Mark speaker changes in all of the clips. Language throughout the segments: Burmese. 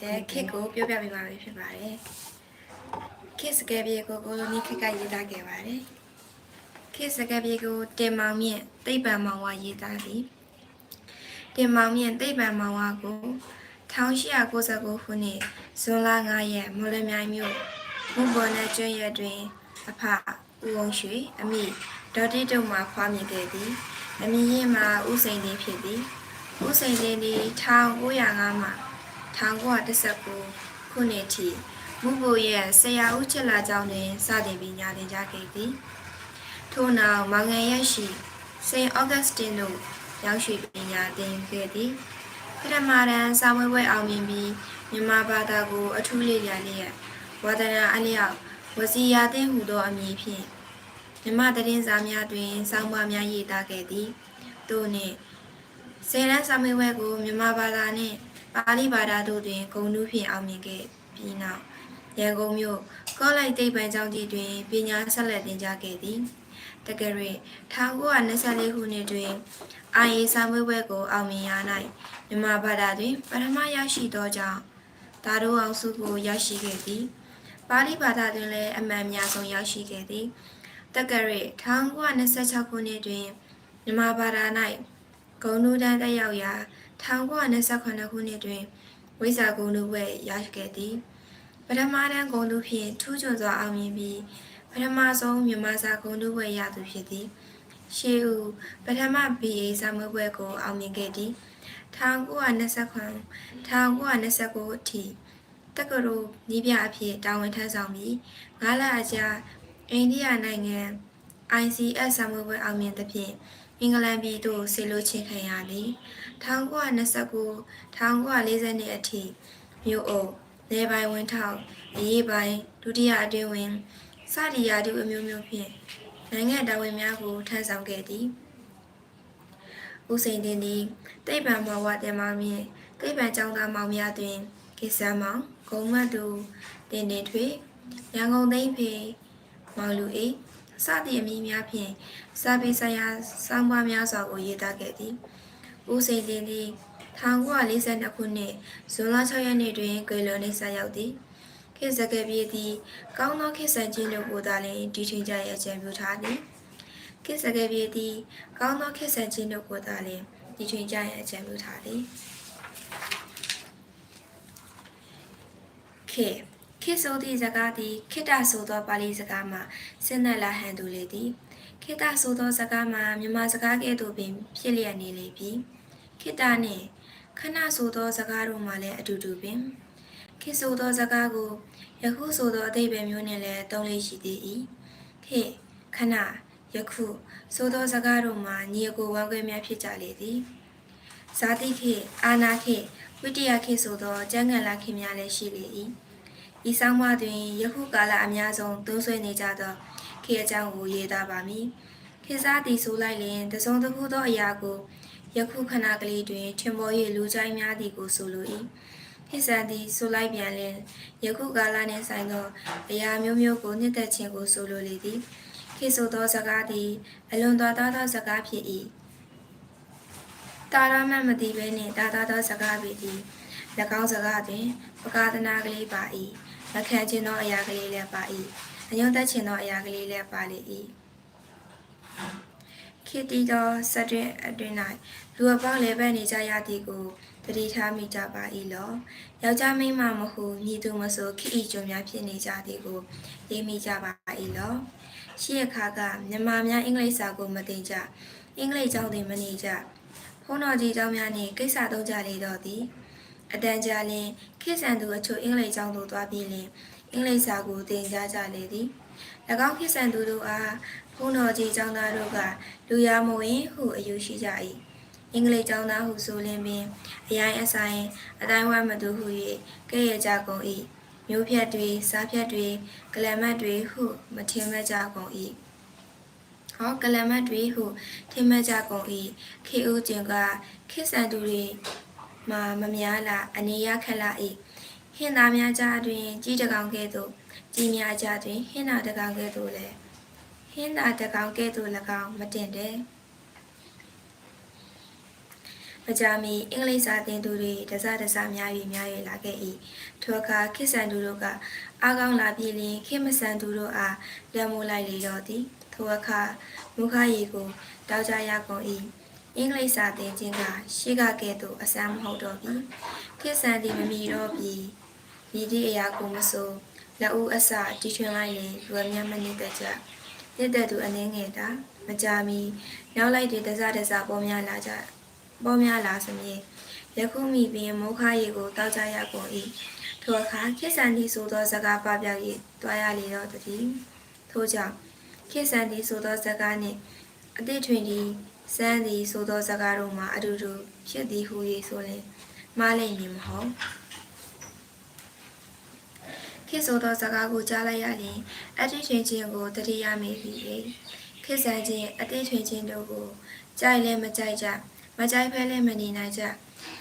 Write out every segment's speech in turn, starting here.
Speaker 1: တဲ့ခစ်ကိုပြောပြပေးပါမယ်ဖြစ်ပါတယ်ခစ်စကဲပြေကိုကိုလိုနီခစ်ကရေးသားခဲ့ပါတယ်ခစ်စကဲပြေကိုတင်မောင်မြင့်သိပ္ပံမောင်ဝရေးသားသည်တင်မောင်မြင့်သိပ္ပံမောင်ဝကို1899ခုနှစ်ဇွန်လ9ရက်မော်လမြိုင်မြို့ဘုံပေါ်နဲ့ကျွန်းရက်တွင် အဖဦးအောင်ရွှေအမိဒေါ်တိတုံမှဖွားမြင်ခဲ့သည်အမည်ရင်းမှာဦးစိန်လေးဖြစ်သည်ဦးစိန်လင်းဒီ1905မှာ 1919ခုနှစ်ထိမူဘူရဲ့ဆရာဦးချစ်လာကျောင်းတွင်စတင်ပြီးညာသင်ကြားခဲ့သည်ထို့နောက်မောင်ငယ်ရရှိစိန်အောဂတ်စတင်တို့ရောက်ရှိပညာသင်ခဲ့သည်ပထမတန်းစာမွေးပွဲအောင်မြင်ပြီးမြန်မာဘာသာကိုအထူးလေ့လာလျက်ဝါဒနာအလျောက်ဝစီယာသင်ဟူသောအမည်ဖြင့်မြမသတင်းစာများတွင်စောင်းပါများရေးသားခဲ့သည်တို့နှင့်စေရန်စာမေးပွဲကိုမြန်မာဘာသာနှင့် ပါဠိဘာသာတို့တွင်ဂုဏ်ထူးဖြင့်အောင်မြင်ခဲ့ပြီးနောက်ရန်ကုန်မြို့ကောလိပ်တိပ်ပံကျောင်းကြီးတွင်ပညာဆက်လက်သင်ကြားခဲ့သည်တကယ်၍1924ခုနှစ်တွင်အာရီစာမေးပွဲကိုအောင်မြင်ရ၌မြန်မာဘာသာတွင်ပထမရရှိသောကြောင့်ဒါတို့အောင်စုကိုရရှိခဲ့သည်ပါဠိဘာသာတွင်လည်းအမှန်များဆုံးရရှိခဲ့သည်တကယ်၍1926ခုနှစ်တွင်မြန်မာဘာသာ၌ဂုံနူတန်းတက်ရောက်ရာ 1928ခုနှစ်တွင်ဝိဇာဂုံနူဘွဲ့ရရှိခဲ့သည်ပထမတန်းဂုံနူဖြင့်ထူးချွန်စွာအောင်မြင်ပြီးပထမဆုံးမြန်မာစာဂုံနူဘွဲ့ရသူဖြစ်သည်ရှေးဦးပထမ BA စာမွေးပွဲကိုအောင်မြင်ခဲ့သည်1929 1929အထိတက္ကသိုလ်နီးပြအဖြစ်တာဝန်ထမ်းဆောင်ပြီး9လအကြာအိန္ဒိယနိုင်ငံ ICS စာမွေးပွဲအောင်မြင်သဖြင့် အင်္ဂလန်ပြည်သို့ဆေလိုချင်းခံရသည်1929 1940အထိမြို့အုပ်နေပိုင်ဝင်ထောက်အရေးပိုင်းဒုတိယအတွင်းဝင်စသည်ရာထူးအမျိုးမျိုးဖြင့်နိုင်ငံတော်ဝင်များကိုထမ်းဆောင်ခဲ့သည်ဦးစိန်တင်သည်တိတ်ပံမော်ဝတင်မောင်မြင့်တိတ်ပံကျောင်းသားမောင်များတွင်ကိစ္စမောင်ဂုံမတ်သူတင်တင်ထွေရန်ကုန်သိန်းဖေမောင်လူအေး စသည့်အမည်များဖြင့်စာပေဆိုင်ရာစောင်းပါးများစွာကိုရေးသားခဲ့သည်။ဦးစိန်တင်သည်1942ခုနှစ်ဇွန်လ6ရက်နေ့တွင်ဂွေလွန်နေဆက်ရောက်သည်။ခေတ်စကဲပြည်သည် ကောင်းသောခေတ်ဆန်ခြင်းတို့ကိုသာလျှင်ဒီထင်ကြရဲ့အကြံပြုထားသည်။ခေတ်စကဲပြည်သည်ကောင်းသောခေတ်ဆန်ခြင်းတို့ကိုသာလျှင်ဒီထင်ကြရဲ့အကြံပြုထားသည်။ခေတ် ခေတ်ဆိုသည့်စကားသည်ခေတ္တဆိုသောပါဠိစကားမှာဆင်းသက်လာဟန်တူလေသည်ခေတ္တဆိုသောစကားမှာမြန်မာစကားကဲ့သို့ပင်ဖြစ်လျက်နေလေပြီခေတ္တနှင့်ခဏဆိုသောစကားတို့မှာလည်းအတူတူပင်ခေတ်ဆိုသောစကားကိုယခုဆိုသောအတိတ်ပဲမျိုးနှင့်လည်းသုံးလေးရှိသေး၏ခေတ်ခဏယခုဆိုသောစကားတို့မှာညီအကိုဝမ်းခွဲများဖြစ်ကြလေသည်ဇာတိခေတ်အာနာခေတ်ဝိတ္တယခေတ်ဆိုသောကျမ်းဂန်လာခေတ်များလည်းရှိလေ၏ ဤဆောင်မတွင်ယခုကာလအများဆုံးသုံးဆွဲနေကြသောခေတ်အကြောင်းကိုရေးသားပါမည်ခေတ်စားသည်ဆိုလိုက်လျင်တစုံတစ်ခုသောအရာကိုယခုခဏကလေးတွင်ထင်ပေါ်၍လူကြိုက်များသည်ကိုဆိုလို၏ခေတ်စားသည်ဆိုလိုက်ပြန်လျင်ယခုကာလနှင့်ဆိုင်သောအရာမျိုးမျိုးကိုနှစ်သက်ခြင်းကိုဆိုလိုလေသည်ခေတ်ဆိုသောစကားသည်အလွန်တော်သောသောစကားဖြစ်၏တာရမတ်မသိဘဲနှင့်တာတာသောစကားပေသည်၎င်းစကားတွင်ပကာသနာကလေးပါ၏ လက်ခံခြင်းသောအရာကလေးလည်းပါ၏အညွန့်သက်ခြင်းသောအရာကလေးလည်းပါလေ၏ခေတီတော်စတွင်အတွင်၌လူအပေါင်းလည်းပဲနေကြရသည်ကိုတတိထားမိကြပါ၏လောယောက်ျားမိန်းမမဟုညီသူမဆိုခိဤကြုံများဖြစ်နေကြသည်ကိုရေးမိကြပါ၏လောရှိရခါကမြန်မာများအင်္ဂလိပ်စာကိုမသိကြအင်္ဂလိပ်ကျောင်းတွင်မနေကြဖုန်းတော်ကြီးကျောင်းများနှင့်ကိစ္စသုံးကြလေတော့သည် အတန်ကြာလင်ခေတ်ဆန်သူအချို့အင်္ဂလိပ်ကျောင်းသို့သွားပြီးလင်အင်္ဂလိပ်စာကိုသင်ကြားကြလေသည်၎င်းခေတ်ဆန်သူတို့အားဘုန်းတော်ကြီးကျောင်းသားတို့ကလူရမဝင်ဟုအယူရှိကြ၏အင်္ဂလိပ်ကျောင်းသားဟုဆိုလင်ပင်အရိုင်းအဆိုင်အတိုင်းဝိုင်းမသူဟု၍ကဲ့ရဲ့ကြကုန်၏မျိုးဖြတ်တွေစားဖြတ်တွေကလမတ်တွေဟုမထင်မဲ့ကြကုန်၏ဟောကလမတ်တွေဟုထင်မဲ့ကြကုန်၏ခေဦးကျင်ကခေတ်ဆန်သူတွေ မာမများလားအနေရခက်လာ၏ဟင်သားများကြားတွင်ကြီးတကောင်ကဲ့သို့ကြီးများကြားတွင်ဟင်သာတကောင်ကဲ့သို့လည်းဟင်သာတကောင်ကဲ့သို့၎င်းမတင်တယ်မကြာမီအင်္ဂလိပ်စာသင်သူတွေတစတစများ၍များ၍လာခဲ့၏ထိုအခါခေတ်ဆန်သူတို့ကအားကောင်းလာပြီလျှင်ခေတ်မဆန်သူတို့အားလက်မိုးလိုက်လေတော့သည်ထိုအခါမူခရီကိုတောက်ကြရကုန်၏ အင်္ဂလိပ်စာသင်ခြင်းကရှေ့ကကဲ့သို့အစမ်းမဟုတ်တော့ပြီခေတ်ဆန်သည်မမီတော့ပြီမိသည့်အရာကိုမဆိုလက်ဦးအစတီထွင်လိုက်ရင်လူအများမနေတဲ့ကြတစ်သက်သူအနေငယ်တာမကြာမီနောက်လိုက်တွေတစတစပေါ်များလာကြပေါ်များလာစမြဲယခုမိပင်မောခရီကိုတောက်ကြရကုန်၏ထိုအခါခေတ်ဆန်သည်ဆိုသောစကားပပြောက်၍တွားရလေတော့တည်းထို့ကြောင့်ခေတ်ဆန်သည်ဆိုသောစကားနှင့်အတိတ်တွင်သည် စမ်းသည်ဆိုသောစကားတို့မှာအတူတူဖြစ်သည်ဟု၍ဆိုလင်မှားလိမ့်မည်မဟုတ်ခေတ်ဆိုသောစကားကိုကြားလိုက်ရရင်အတိတ်တွင်ခြင်းကိုတတိယမိပြီခေတ်ဆန်ခြင်းအတိတ်တွင်ခြင်းတို့ကိုကြိုက်လဲမကြိုက်ကြမကြိုက်ဖဲလဲမနေနိုင်ကြ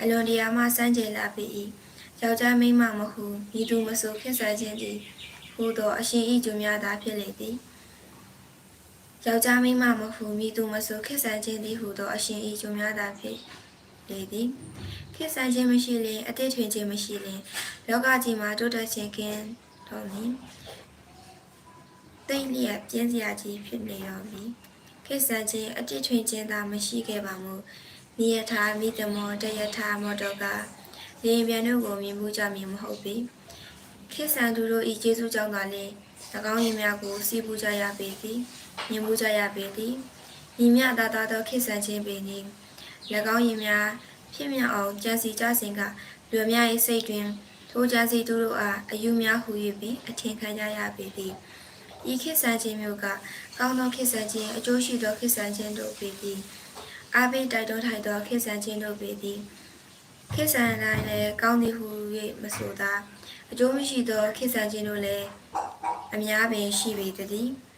Speaker 1: အလွန်တရာမှစမ်းကြယ်လာပြီယောက်ျားမိန်းမမဟုမိသူမဆိုခေတ်ဆန်ခြင်းသည်ဟူသောအရှင်ဤကျူများသာဖြစ်လေသည် ယောက်ျားမိန်းမမဟုမိသူမဆိုခေတ်ဆန်ခြင်းသည်ဟူသောအရှင်ဤကျူများသာဖြစ်လေသည်ခေတ်ဆန်ခြင်းမရှိလျင်အတိတ်ထွင်ခြင်းမရှိလျင်လောကကြီးမှာတိုးတက်ခြင်းကင်းတော်မူတိတ်လျက်ပြင်းစရာကြီးဖြစ်နေတော်မူခေတ်ဆန်ခြင်းအတိတ်ထွင်ခြင်းသာမရှိခဲ့ပါမူမိယထာမိတမောတယထာမောတောကလေရင်ပြန်တို့ကိုမြင်မှုကြမြင်မဟုတ်ပေခေတ်ဆန်သူတို့ဤကျေးဇူးကြောင့်သာလေ၎င်းရင်များကိုစီးပူးကြရပေသည် မြင်မှုကြရပေသည်ညီမြသာသာသောခေတ်ဆန်ခြင်းပေနေ၎င်းရင်များဖြစ်မြောက်အောင်ကြံစီကြစဉ်ကလူများ၏စိတ်တွင်ထိုကြံစီသူတို့အားအယူများဟူ၍ပင်အထင်ခံကြရပေသည်ဤခေတ်ဆန်ခြင်းမျိုးကကောင်းသောခေတ်ဆန်ခြင်းအကျိုးရှိသောခေတ်ဆန်ခြင်းတို့ပေသည်အားပေးတိုက်တွန်းထိုက်သောခေတ်ဆန်ခြင်းတို့ပေသည်ခေတ်ဆန်တိုင်းလည်းကောင်းသည်ဟု၍မဆိုသာအကျိုးမရှိသောခေတ်ဆန်ခြင်းတို့လည်းအများပင်ရှိပေသည်၎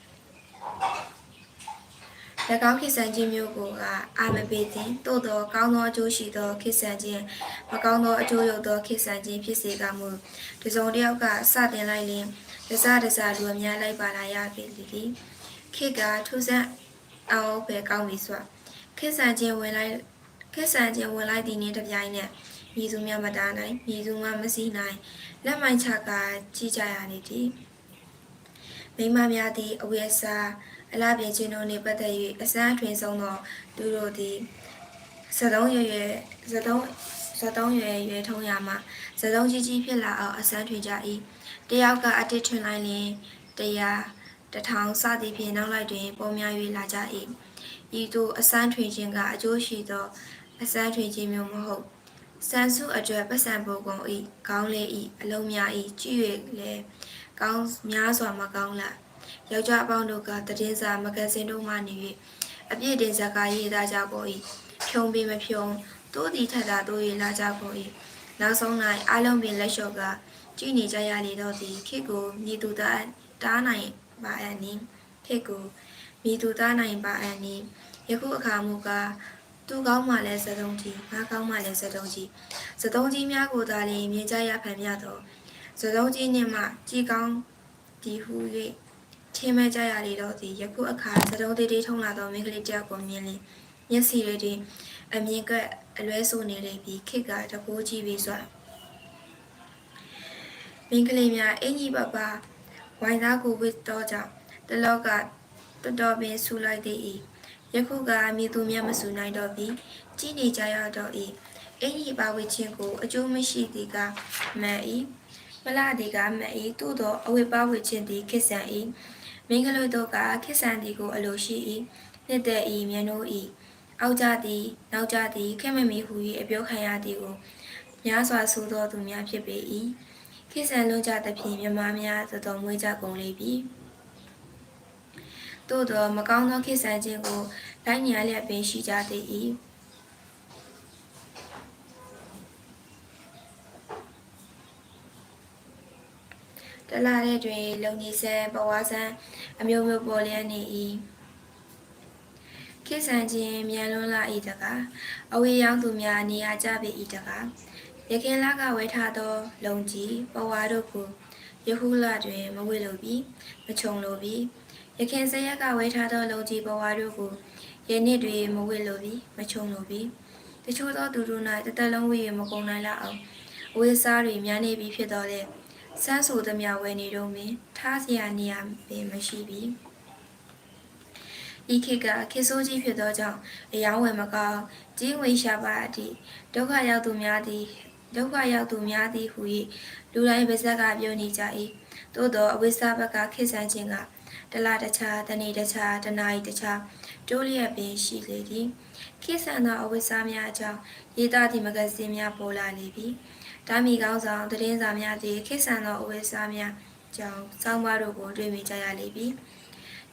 Speaker 1: င်းခေတ်ဆန်ခြင်းမျိုးကိုကအာမပေသည်သို့သောကောင်းသောအကျိုးရှိသောခေတ်ဆန်ခြင်းမကောင်းသောအကျိုးရုပ်သောခေတ်ဆန်ခြင်းဖြစ်စေကမူတစုံတစ်ယောက်ကစတင်လိုက်လင်တစတစလူအများလိုက်ပါလာရပေသည်ခေတ်ကထူးဆန်းအောင်ပဲကောင်းပြီဆိုခေတ်ဆန်ခြင်းဝင်လိုက်ခေတ်ဆန်ခြင်းဝင်လိုက်သည်နှင့်တပြိုင်နက်မြည်သူများမတားနိုင်မြည်သူမှမစည်းနိုင်လက်မိုင်းချကကြည့်ကြရနေသည်မိမများသည်အဝိစာ အလားပြခြင်းတို့နှင့်ပတ်သက်၍အစမ်းထွင်ဆုံးသောသူတို့သည်စတုံးရွယ်ရွယ်စတုံးစတုံးရွယ်ရွယ်ထုံးရမှစတုံးကြီးကြီးဖြစ်လာအောင်အစမ်းထွင်ကြ၏တယောက်ကအတစ်ထွင်လိုက်လျင်တရားတထောင်စသည်ဖြင့်နောက်လိုက်တွင်ပုံများ၍လာကြ၏ဤသို့အစမ်းထွင်ခြင်းကအကျိုးရှိသောအစမ်းထွင်ခြင်းမျိုးမဟုတ်စံစုအတွက်ပတ်စံပုံကုန်ဤခေါင်းလေးဤအလုံးများဤကြည့်၍လေကောင်းများစွာမကောင်းလား ယောက်ျားအပေါင်းတို့ကတည်င်းစာမဂဇင်းတို့မှနေ၍အပြည့်တင်ဇာကာရေးသားကြကုန်၏ဖြုံပြီးမဖြုံတိုးသည်ထက်သာတိုး၍လာကြကုန်၏နောက်ဆုံး၌အလုံးပင်လက်လျှော့ကကြည်နေကြရလေတော့သည်ခေကိုမြေသူသားတားနိုင်ပါအန်နီခေကိုမြေသူသားနိုင်ပါအန်နီယခုအခါမူကားသူကောင်းမှလည်းစတုံးကြီးငါကောင်းမှလည်းစတုံးကြီးစတုံးကြီးများကိုသာလျှင်မြင်ကြရဖန်ပြတော့စတုံးကြီးနှင့်မှကြီးကောင်းဒီဟု၍ ထင်းမဲ့ကြရလေတော့သည်ယခုအခါစတုံးသေးသေးထုံလာသောမိန်းကလေးတယောက်ကိုမြင်လင်မျက်စီတွေတွင်အမြင်ကအလွဲဆိုနေလေပြီးခစ်ကတကိုးကြည့်ပြီးဆိုမိန်းကလေးများအင်ကြီးပပဝိုင်းသားကိုဝစ်တော့ကြောင့်တလောကတော်တော်ပင်ဆူလိုက်သည်၏ယခုကမြေသူများမဆူနိုင်တော့သည်ကြည်နေကြရတော့၏အင်ကြီးပါဝစ်ခြင်းကိုအကျိုးမရှိသည်ကမှန်၏မလာသည်ကမှန်၏သို့သောအဝိပါဝစ်ခြင်းသည်ခစ်ဆန်၏ မင်္ဂလုတို့ကခစ်ဆန်သည်ကိုအလိုရှိ၏နှစ်သက်၏မြန်နိုး၏အောက်ကြသည်နောက်ကြသည်ခက်မမီဟူ၍အပြောခံရသည်ကိုများစွာဆိုသောသူများဖြစ်ပေ၏ခိဆန်လုံးကြသဖြင့်မြမများသတော်မွေးကြကုန်လေပြီသို့သောမကောင်းသောခိဆန်ခြင်းကိုလိုက်ညာလျက်ပင်ရှိကြသေး၏ တလာတဲ့တွင်လုံကြီးဆန်းပဝါဆန်းအမျိုးမျိုးပေါ်လျက်နေ၏ခိဆန်ခြင်းမြန်လွန်းလာ၏တကားအဝေးရောက်သူများနေရာကြပေ၏တကားရခင်လကဝဲထားသော လုံကြီးပဝါတို့ကိုယခုလတွင်မဝေလိုပြီးမချုံလိုပြီးရခင်စရက်ကဝဲထားသောလုံကြီးပဝါတို့ကိုယနေ့တွင်မဝေလိုပြီးမချုံလိုပြီးတချို့သောသူတို့၌တစ်သက်လုံးဝေးမကုန်နိုင်လောက်အောင်အဝိစားတွေများနေပြီဖြစ်တော့လေ စမ်းဆိုသမျှဝယ်နေတော့မင်းထားစရာနေရာပင်မရှိပြီဤခေတ်ကခေဆိုးကြီးဖြစ်သောကြောင့်အယောင်းဝယ်မကောင်းကြီးငွေရှာပါသည့်ဒုက္ခရောက်သူများသည်ဒုက္ခရောက်သူများသည်ဟူ၍လူတိုင်းပါဇက်ကပြောနေကြ၏သို့သောအဝိဇ္ဇဘက်ကခေဆန်ခြင်းကတလတခြားတနေ့တခြားတနာရီတခြားတိုးလျက်ပင်ရှိလေသည်ခေဆန်သောအဝိဇ္ဇများအကြောင်းရေးသားသည့်မဂ္ဂဇင်းများပေါ်လာနေပြီ။ ဓာမီကောင်းဆောင်သတင်းစာများသည်ခေတ်ဆန်သောအဝိစားများကြောင့်စောင်းပါတို့ကိုတွေ့မိကြရလေပြီ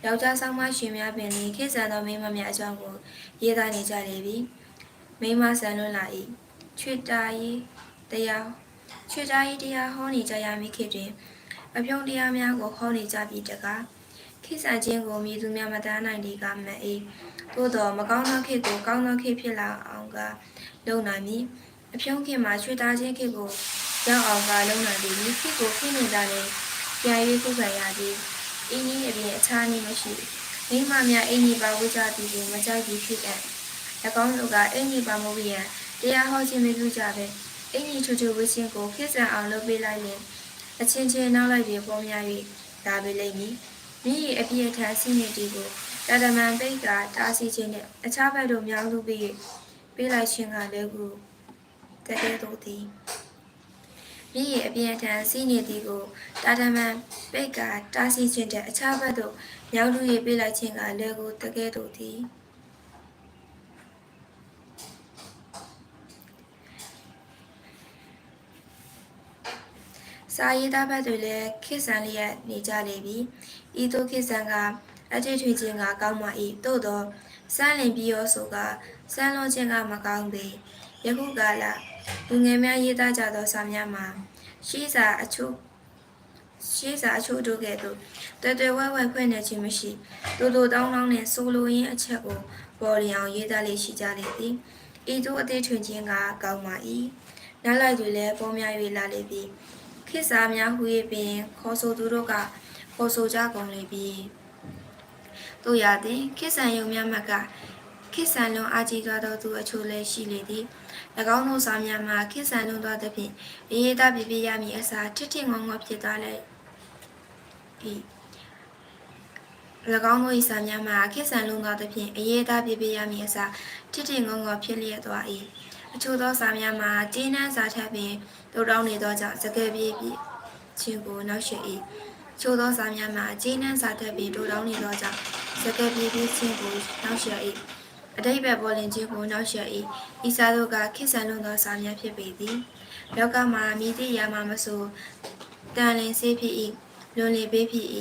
Speaker 1: ယောက်ျားဆောင်မရှင်များပင်လေခေတ်ဆန်သောမိန်းမများအကြောင်းကိုရေးသားနေကြလေပြီမိန်းမဆန်လွန်းလာ၏ချွေတာကြီးတရားချွေတာကြီးတရားဟောနေကြရမည်ခေတ်တွင်အပြုံးတရားများကိုဟောနေကြပြီတကားခိဆန်ခြင်းကိုမြည်သူများမတန်းနိုင်ဒီကမအေးသို့တော်မကောင်းသောခေတ်ကိုကောင်းသောခေတ်ဖြစ်လာအောင်ကလုံနိုင်မည် အပြုံးခေတ်မှာချွေတာခြင်းခေတ်ကိုရောက်အောင်ကလုံနိုင်ပြီခေတ်ကိုခိနေတာလေပြန်၍ခုခံရသည်အင်းကြီးအပြင်အခြားနည်းမရှိမိမများအင်းကြီးပါဝိကြသည်ကိုမကြိုက်သည်ဖြစ်တဲ့၎င်းတို့ကအင်းကြီးပါမဟုတ်ရင်တရားဟောခြင်းမပြုကြပဲအင်းကြီးချူချူဝိခြင်းကိုခေတ်ဆန်အောင်လုပ်ပေးလိုက်ရင်အချင်းချင်းနောက်လိုက်ပြီးပေါ်များ၍ဒါပဲလိမ့်မည်မိ၏အပြည့်အထန်စီးနေတီကိုတတမန်ပိတ်ကတားဆီးခြင်းနဲ့အခြားဘက်တို့မြောင်းသူပြီးပေးလိုက်ခြင်းကလည်းကူ တကယ်တော့သည်မိ၏အပြည့်အထန်စီးနေတီကိုတာတမန်ပိတ်ကတားဆီးခြင်းတဲ့အခြားဘက်တို့မြောင်းသူ၍ပေးလိုက်ခြင်းကလည်းကူတကယ်တော့သည်စာရေးသားဘက်တွေလည်းခေတ်ဆန်လျက်နေကြလေပြီဤသို့ခေတ်ဆန်ကအထိတ်ထွေခြင်းကကောင်းမှ၏သို့သောစမ်းလင်ပြီးရောဆိုကစမ်းလုံးခြင်းကမကောင်းပေ ယခုကာလလူငယ်များရေးသားကြသောစာများမှာရှိစာအချို့ရှိစာအချို့တို့ကဲ့သို့တတဝဲဝဲဖွင့်နေခြင်းမရှိတူတူတောင်းတောင်းနဲ့ဆိုလိုရင်းအချက်ကိုပေါ်လျောင်ရေးသားလေးရှိကြလေသည်ဤသို့အသေးထွင်ခြင်းကကောင်းပါ၏နောက်လိုက်တွေလည်းပေါ်များ၍လာလေပြီခေတ်စားများဟူ၍ပင်ခေါ်ဆိုသူတို့ကခေါ်ဆိုကြကုန်လေပြီတို့ရသည်ခေတ်ဆန်ယုံများမှက ခေတ်ဆန်လွန်အာကြီးသွားသောသူအချို့လည်းရှိလေသည်၎င်းတို့စာများမှာခေတ်ဆန်လွန်သွားသဖြင့်အေးသားပြပြရမည်အစားထစ်ထစ်ငုံငုံဖြစ်သွားလေပြီ၎င်းတို့၏စာများမှာခေတ်ဆန်လွန်သွားသဖြင့်အေးသားပြပြရမည်အစားထစ်ထစ်ငုံငုံဖြစ်လျက်သွား၏အချို့သောစာများမှာကျင်းနှန်းစာထပ်ပင်တို့တောင်းနေသောကြောင့်စကယ်ပြေးပြီးချင်းကိုနောက်ရှိ၏ချို့သောစာများမှာကျင်းနှန်းစာထပ်ပင်တို့တောင်းနေသောကြောင့်စကယ်ပြေးပြီးချင်းကိုနောက်ရှိ၏ အတိတ်ပဲပေါ်လင်ခြင်းကိုနောက်ရှိ၏ဤစာတို့ကခေတ်ဆန်လွန်သောစာများဖြစ်ပေသည်လောကမှာမိသည့်ရာမှာမဆိုတန်လင်စေးဖြစ်၏လွန်လေပေးဖြစ်၏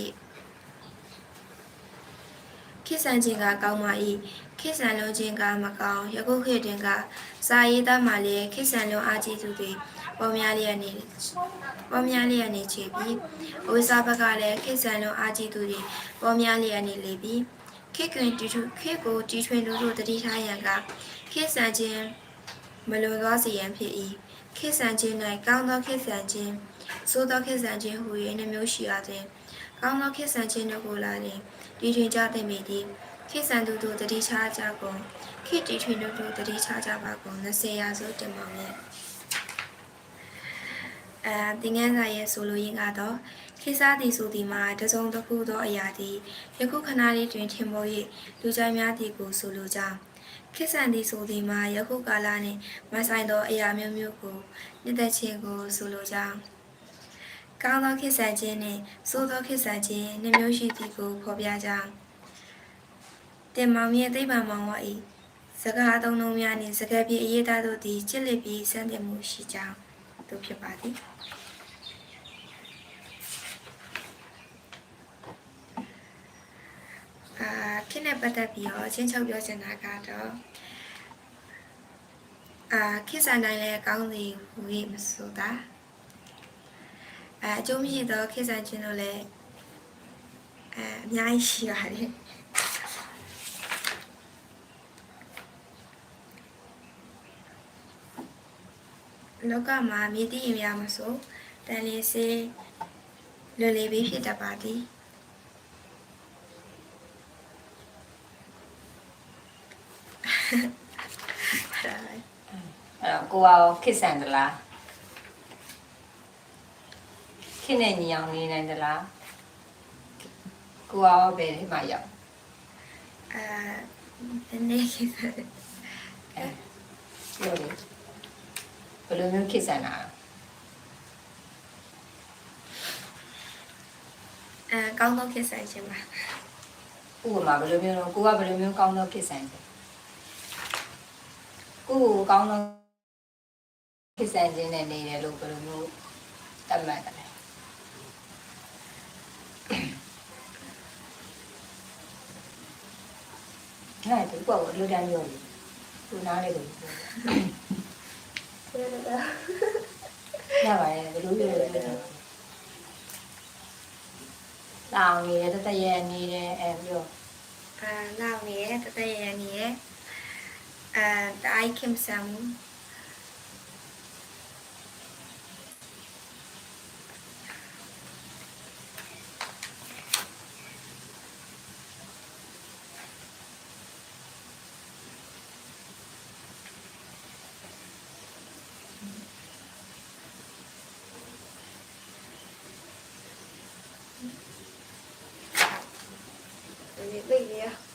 Speaker 1: ခေတ်ဆန်ခြင်းကကောင်းပါ၏ခေတ်ဆန်လုံးခြင်းကမကောင်းယခုခေတ်တွင်ကစာရေးသားမှလည်းခေတ်ဆန်လုံးအားကြီးသူတွေပေါ်များလျက်နေပေါ်များလျက်နေချေပြီးဝိစာဘက်ကလည်းခေတ်ဆန်လုံးအားကြီးသူတွေပေါ်များလျက်နေလေပြီး ခေတ်ကွင်တီထုခေတ်ကိုတီထွင်လို့တတိထားရန်ကခေတ်ဆန်ခြင်းမလွန်သွားစေရန်ဖြစ်၏ခေတ်ဆန်ခြင်း၌ကောင်းသောခေတ်ဆန်ခြင်းသို့သောခေတ်ဆန်ခြင်းဟူ၍နှမျိုးရှိရသည်ကောင်းသောခေတ်ဆန်ခြင်းတို့ကိုလာရင်တီထွင်ကြသိမည်သည်ခေတ်ဆန်သူတို့တတိချကြကုန်ခေတ်တီထွင်တို့တို့တတိချကြပါကုန်20ရာစုတင်မောင်ရဲ့အဲတင်ငန်းစာရဲ့ဆိုလိုရင်းကတော့ ခေစားသည်ဆိုသည်မှာတစုံတစ်ခုသောအရာသည်ယခုခဏလေးတွင်ထင်ပေါ်၍လူကြိုက်များသည်ကိုဆိုလိုကြောင်းခေဆန်သည်ဆိုသည်မှာယခုကာလနှင့်မဆိုင်သောအရာမျိုးမျိုးကိုနှစ်သက်ခြင်းကိုဆိုလိုကြောင်းကောင်းသောခေဆန်ခြင်းနှင့်ဆိုးသောခေဆန်ခြင်းနှမျိုးရှိသည်ကိုဖော်ပြကြောင်းတင်မောင်ရဲ့သိပ္ပံမောင်ဝ၏စကားအသုံးလုံးများနှင့်စကားပြေအရေးသားတို့သည်ချစ်လက်ပြီးစံတင်မှုရှိကြောင်းသူဖြစ်ပါသည် အာဖြစ်နေပတ်သက်ပြီးတော့ချင်းချုပ်ပြောချင်တာကတော့အာခေတ်စံတိုင်းလည်းကောင်းစီဟူ၍မဆိုတာအဲအကျိုးမရှိသောခေတ်စံချင်းတို့လည်းအဲအများကြီးရှိပါတယ်လောကမှာမြည်တည်ရင်များမဆိုတန်လေးစေးလွယ်လေးပြီးဖြစ်တတ်ပါသည်
Speaker 2: အဲ့တော့ကိုကရောခစ်ဆန်သလားခစ်နဲ့ညီအောင်နေနိုင်သလားကိုကရောဘယ်ထဲမှာရောက်
Speaker 1: အဲနည်းနည်းခေတ်
Speaker 2: အဲပြောလေဘယ်လိုမျိုးခစ်ဆန်တာလဲ
Speaker 1: အဲကောင်းသောခေတ်ဆိုင်ခြင်းပါ
Speaker 2: ဥပမာဘယ်လိုမျိုးလဲကိုကဘယ်လိုမျိုးကောင်းသောခစ်ဆန် တယ်ကိုကိုကောင်းသောခစ်ဆန်ခြင်းနဲ့နေတယ်လို့ဘယ်လိုမျိုးတတ်မှတ်တယ်လဲအဲ့ဒါကိုကိုလူတန်းပြောလေသူနားလေကိုရပါတယ်ဘယ်လိုပြောလဲတောင်းနေတယ်တတရနေတယ်အဲပြော
Speaker 1: အဲနောက်နေရတတရရနေရ အဲတိုင်းခင်ဆမ်ဒီပြေးရခါလိုက်